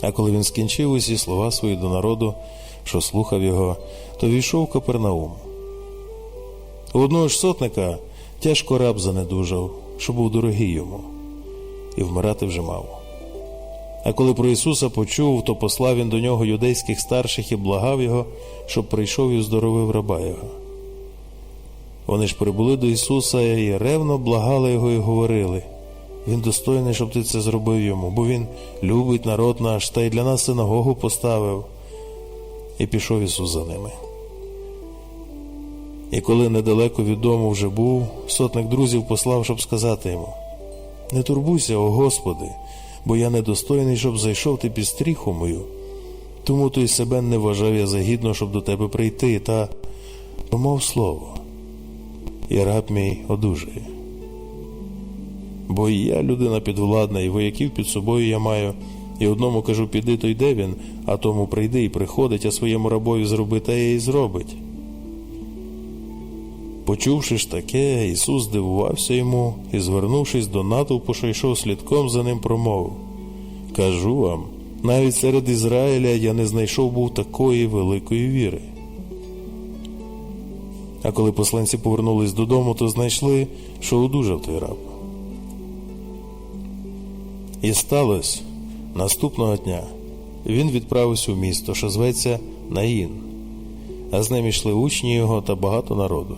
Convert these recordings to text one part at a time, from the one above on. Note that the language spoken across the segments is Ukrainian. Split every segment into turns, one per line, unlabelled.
А коли він скінчив усі слова свої до народу, що слухав його, то війшов Капернаум. У одного ж сотника тяжко раб занедужав, що був дорогий йому, і вмирати вже мав. А коли про Ісуса почув, то послав він до нього юдейських старших і благав його, щоб прийшов і оздоровив раба його. Вони ж прибули до Ісуса і ревно благали його і говорили. Він достойний, щоб ти це зробив йому, бо він любить народ наш та й для нас синагогу поставив. І пішов Ісус за ними. І коли недалеко від дому вже був, сотник друзів послав, щоб сказати йому: Не турбуйся, о Господи, бо я недостойний, щоб зайшов ти під стріху мою. Тому то й себе не вважав я за гідно, щоб до тебе прийти, та промов слово, і раб мій одужає. Бо і я людина підвладна, і вояків під собою я маю, і одному кажу, піди, то йде він, а тому прийди і приходить, а своєму рабові зроби, те і зробить. Почувши ж таке, Ісус здивувався йому і, звернувшись до натовпу, що йшов слідком за ним, промовив Кажу вам, навіть серед Ізраїля я не знайшов був такої великої віри. А коли посланці повернулись додому, то знайшли, що одужав той раб. І сталося наступного дня він відправився в місто, що зветься Наїн, а з ним йшли учні його та багато народу.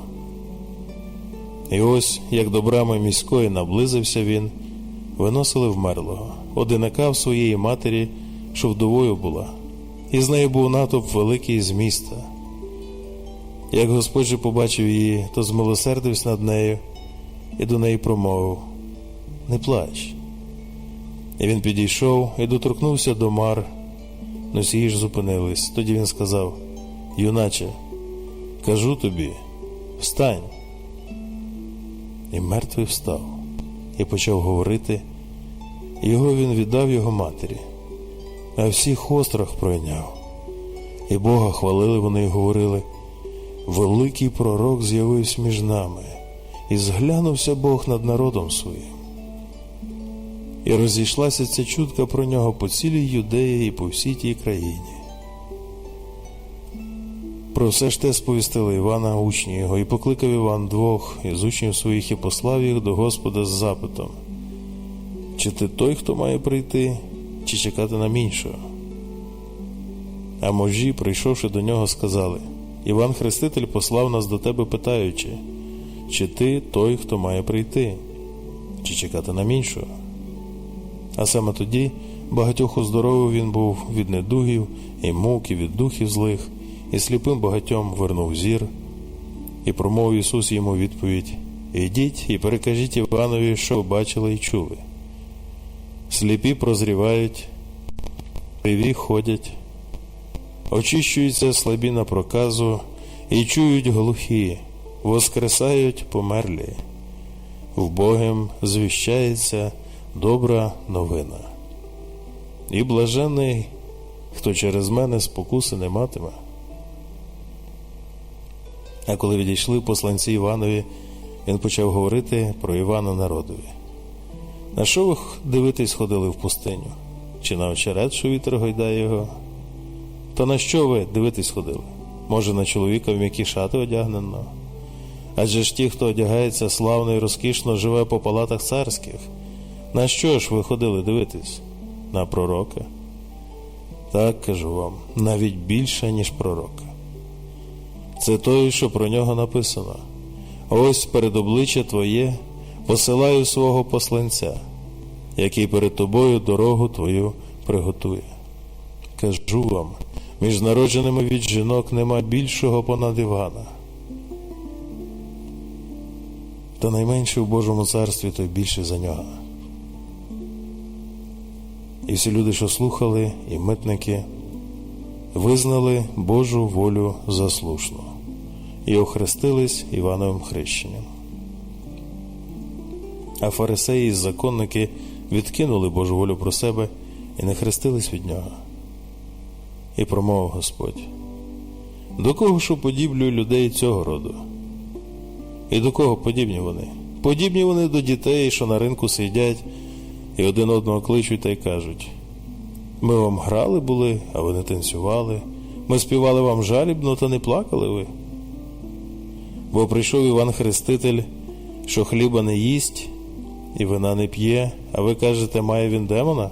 І ось, як до брами міської наблизився він, виносили вмерлого, одинака в своєї матері, що вдовою була, і з нею був натовп великий з міста. Як Господь же побачив її, то змилосердився над нею і до неї промовив Не плач. І він підійшов і доторкнувся до мар, носії ж зупинились. Тоді він сказав: Юначе, кажу тобі, встань. І мертвий встав і почав говорити, його він віддав його матері, а всіх острах пройняв. І Бога хвалили вони і говорили: Великий пророк з'явився між нами, і зглянувся Бог над народом своїм. І розійшлася ця чутка про нього по цілій Юдеї і по всій тій країні. Про все ж те сповістили Івана учні його, і покликав Іван двох із учнів своїх і послав їх до Господа з запитом: Чи ти той, хто має прийти, чи чекати нам іншого? А можі, прийшовши до нього, сказали: Іван Хреститель послав нас до тебе, питаючи, чи ти той, хто має прийти, чи чекати нам іншого? А саме тоді багатьох оздоровив він був від недугів і мук, і від духів злих, і сліпим багатьом вернув зір, і промовив Ісус йому відповідь: Ідіть і перекажіть Іванові, що бачили і чули. Сліпі прозрівають, криві ходять, очищуються слабі на проказу, і чують глухі, воскресають померлі, вбогим звіщається добра новина. І блажений, хто через мене спокуси не матиме. А коли відійшли посланці Іванові, він почав говорити про Івана народові. На що ви дивитись ходили в пустиню? Чи на очерет, що вітер гойдає його? То на що ви дивитись ходили? Може, на чоловіка в м'які шати одягнено? Адже ж ті, хто одягається славно і розкішно, живе по палатах царських. На що ж ви ходили дивитись? На пророка? Так кажу вам, навіть більше, ніж пророка. Це той, що про нього написано. Ось перед обличчя Твоє посилаю свого посланця, який перед тобою дорогу Твою приготує. Кажу вам, між народженими від жінок нема більшого понад Івана. Та найменше в Божому царстві той більше за нього. І всі люди, що слухали, і митники, визнали Божу волю за слушну і охрестились Івановим хрещенням. А фарисеї і законники відкинули Божу волю про себе і не хрестились від нього. І промовив Господь: До кого ж уподіблюю людей цього роду? І до кого подібні вони? Подібні вони до дітей, що на ринку сидять і один одного кличуть та й кажуть: Ми вам грали були, а ви не танцювали. Ми співали вам жалібно, та не плакали ви. Бо прийшов Іван Хреститель, що хліба не їсть і вина не п'є, а ви кажете, має він демона?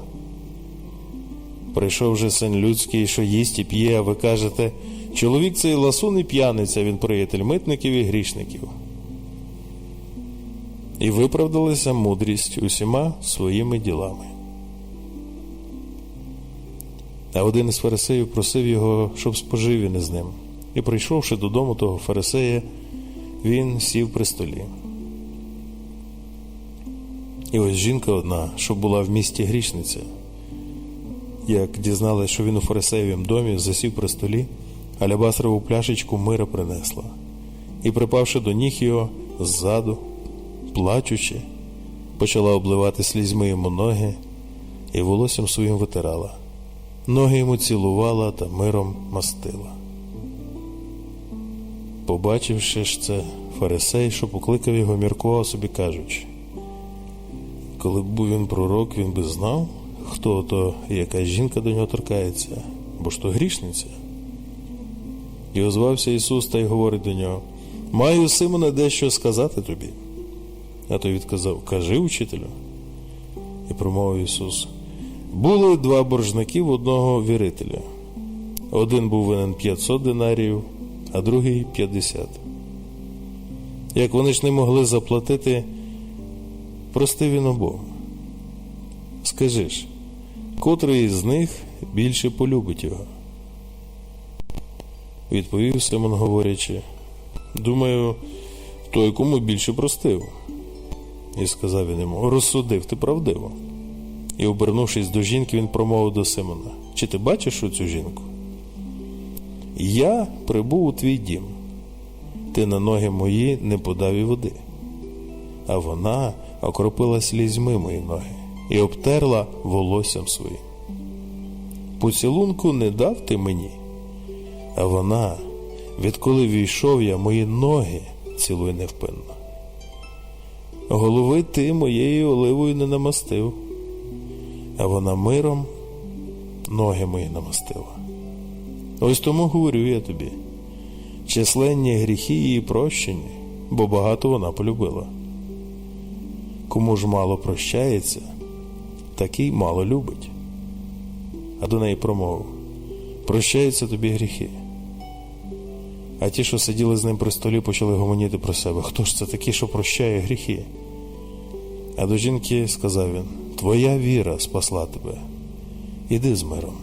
Прийшов же син людський, що їсть і п'є, а ви кажете, чоловік цей ласун і п'яниця, він приятель митників і грішників. І виправдалися мудрість усіма своїми ділами. А один із фарисеїв просив його, щоб спожив він із ним. І прийшовши додому того фарисея, він сів при столі. І ось жінка одна, що була в місті грішниця, як дізналась, що він у фарисеєвім домі засів при столі, алябастрову пляшечку мира принесла, і, припавши до ніг його ззаду, плачучи, почала обливати слізьми йому ноги і волоссям своїм витирала. Ноги йому цілувала та миром мастила. Побачивши ж це, фарисей, що покликав його, міркував собі, кажучи, коли б був він пророк, він би знав, хто то і яка жінка до нього торкається, бо ж то грішниця. І озвався Ісус та й говорить до нього: Маю, Симоне, дещо сказати тобі. А той відказав: Кажи, учителю. І промовив Ісус: Були два боржники в одного вірителя. Один був винен 500 динарів, а другий 50. Як вони ж не могли заплатити, простив він обом. Скажи ж, котрий з них більше полюбить його? Відповів Симон, говорячи, думаю, той, кому більше простив. І сказав він йому, розсудив ти правдиво. І, обернувшись до жінки, він промовив до Симона: Чи ти бачиш оцю жінку? Я прибув у твій дім. Ти на ноги мої не подав і води. А вона окропила слізьми мої ноги і обтерла волоссям своїм. Поцілунку не дав ти мені, а вона, відколи війшов я, мої ноги цілує невпинно. Голови ти моєю оливою не намастив, а вона миром ноги мої намастила. Ось тому говорю я тобі, численні гріхи її прощені, бо багато вона полюбила. Кому ж мало прощається, такий мало любить. А до неї промовив прощаються тобі гріхи. А ті, що сиділи з ним при столі, почали гомоніти про себе. Хто ж це такий, що прощає гріхи? А до жінки сказав він: Твоя віра спасла тебе. Іди з миром.